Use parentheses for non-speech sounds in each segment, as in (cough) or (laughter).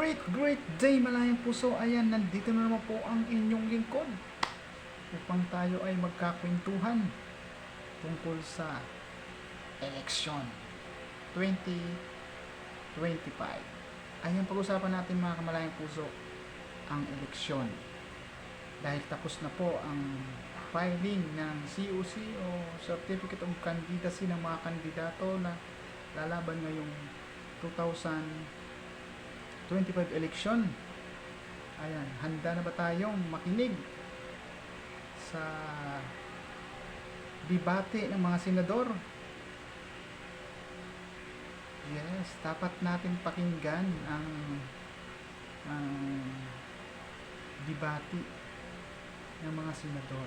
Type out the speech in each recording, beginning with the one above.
great, great day malayang puso. Ayan, nandito na naman po ang inyong lingkod. Upang tayo ay magkakwentuhan tungkol sa eleksyon 2025. Ayan, pag-usapan natin mga kamalayang puso ang eleksyon. Dahil tapos na po ang filing ng COC o Certificate of Candidacy ng mga kandidato na lalaban ngayong 2025 election. Ayan, handa na ba tayong makinig sa debate ng mga senador? Yes, dapat natin pakinggan ang ang debate ng mga senador.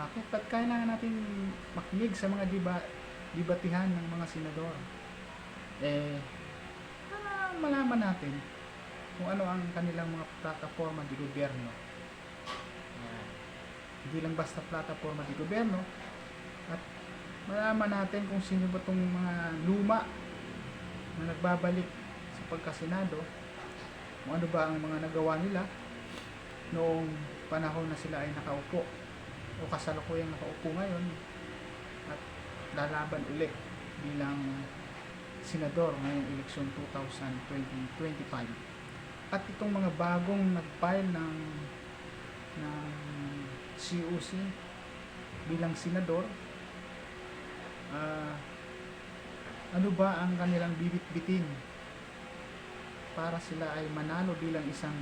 Bakit? Ba't kailangan natin makinig sa mga diba, debatihan ng mga senador? Eh, malaman natin kung ano ang kanilang mga plataforma di gobyerno. Ayan. Hindi lang basta plataforma di gobyerno at malaman natin kung sino ba itong mga luma na nagbabalik sa pagkasenado kung ano ba ang mga nagawa nila noong panahon na sila ay nakaupo o kasalukuyang nakaupo ngayon at lalaban uli bilang senador ngayong eleksyon 2025 at itong mga bagong nag-file ng ng COC bilang senador ah, ano ba ang kanilang bibit-bitin para sila ay manalo bilang isang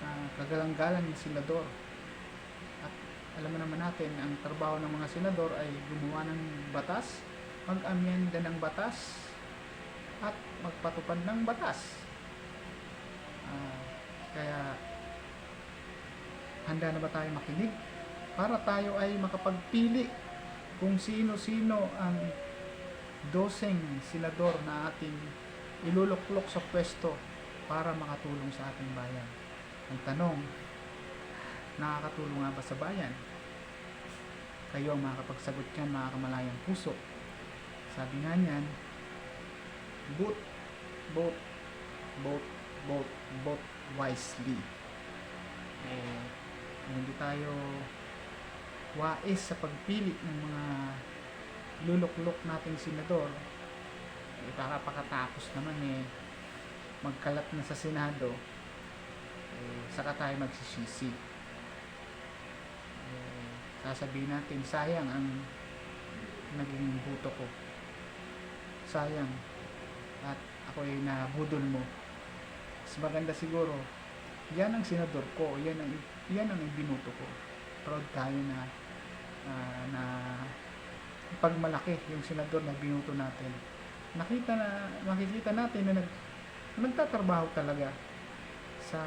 ah, kagalang-galang ng senador? At alam naman natin ang trabaho ng mga senador ay gumawa ng batas mag-amyenda ng batas at magpatupad ng batas Ah, kaya handa na ba tayo makinig para tayo ay makapagpili kung sino-sino ang doseng senador na ating iluluklok sa pwesto para makatulong sa ating bayan. Ang tanong, nakakatulong nga ba sa bayan? Kayo ang makakapagsagot yan mga kamalayang puso. Sabi nga niyan, vote, vote, vote, vote, vote wisely. Eh, hindi tayo wais sa pagpili ng mga luluklok nating senador, eh, baka pakatapos naman eh, magkalat na sa Senado, eh, saka tayo magsisisi. Eh, sasabihin natin, sayang ang naging buto ko. Sayang. At ako ay nabudol mo. Mas maganda siguro, yan ang senador ko, yan ang, yan ang ibinuto ko. Proud tayo na ah, na pagmalaki yung senador na binuto natin. Nakita na, makikita natin na nag, nagtatrabaho talaga sa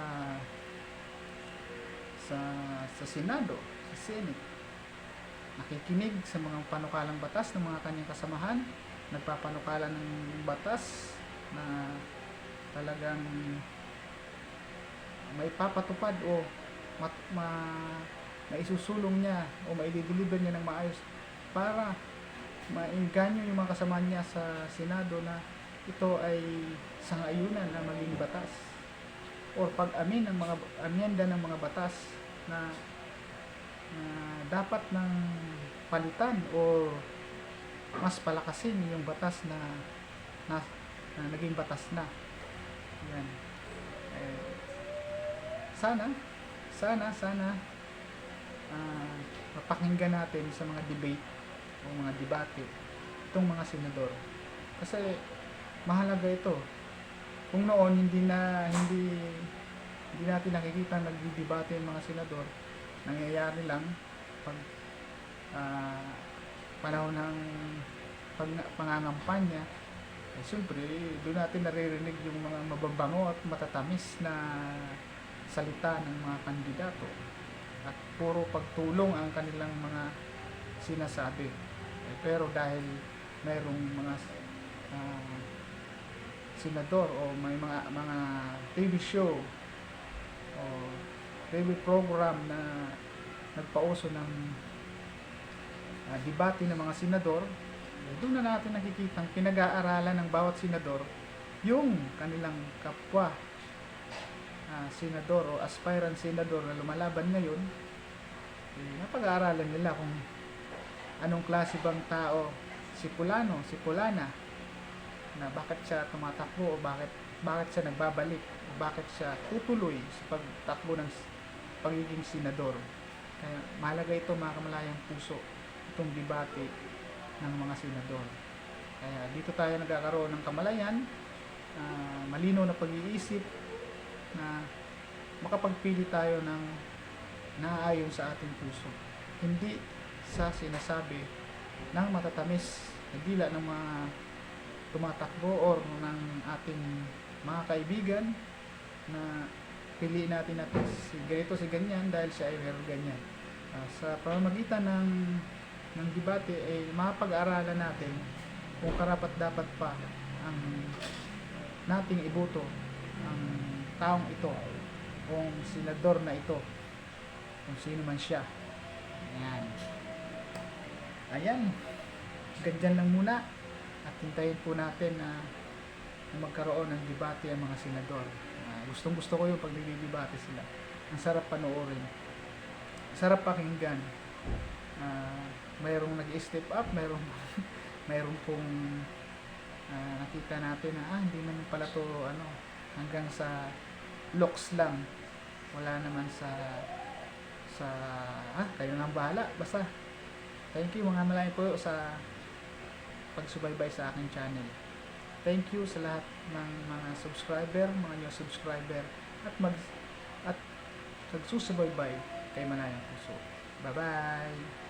sa sa Senado, sa Senate. Nakikinig sa mga panukalang batas ng mga kanyang kasamahan, nagpapanukala ng batas na talagang may papatupad o mat, ma, maisusulong niya o maidideliver niya ng maayos para maingganyo yung mga kasama niya sa Senado na ito ay sangayunan na maging batas or pag-amin ng mga amyenda ng mga batas na, na dapat ng palitan o mas palakasin yung batas na, na, na naging batas na. Yan. Eh, sana, sana, sana ah, mapakinggan natin sa mga debate o mga debate itong mga senador. Kasi mahalaga ito. Kung noon hindi na hindi hindi natin nakikita nagdidebate yung mga senador, nangyayari lang pag ah, panahon ng pag, pangangampanya, eh, siyempre, doon natin naririnig yung mga mababango at matatamis na salita ng mga kandidato at puro pagtulong ang kanilang mga sinasabi. Eh, pero dahil mayroong mga ah, senador o may mga mga TV show o TV program na nagpauso ng ah, debate ng mga senador, doon na natin nakikita pinag-aaralan ng bawat senador yung kanilang kapwa ah, senador o aspirant senador na lumalaban ngayon, eh, napag-aaralan nila kung anong klase bang tao si Pulano, si Pulana, na bakit siya tumatakbo o bakit bakit siya nagbabalik o bakit siya tutuloy sa pagtakbo ng pagiging senador. Kaya mahalaga ito mga kamalayang puso, itong debate ng mga senador. Kaya dito tayo nagkakaroon ng kamalayan, ah, malinaw na pag-iisip na makapagpili tayo ng naayon sa ating puso. Hindi sa sinasabi ng matatamis na dila ng mga tumatakbo or ng ating mga kaibigan na piliin natin natin si ganito si ganyan dahil siya ay meron ganyan. Ah, sa pamamagitan ng ng debate ay mapag-aralan natin kung karapat dapat pa ang nating iboto ang taong ito kung senador na ito kung sino man siya. Ayan. Ayan. Ganyan lang muna. At hintayin po natin na, magkaroon ng debate ang mga senador. Ah, gustong gusto ko yung pag nagdidebate sila. Ang sarap panoorin. Sarap pakinggan. Ah, mayroong nag-step up mayroong (laughs) mayroong pong ah, nakita natin na ah, hindi naman pala to ano hanggang sa looks lang. Wala naman sa sa ah kayo nang bahala. Basta thank you mga malay po sa pagsubaybay sa aking channel. Thank you sa lahat ng mga subscriber mga new subscriber at mag at nagsusubaybay kay Malayang Puso. Bye bye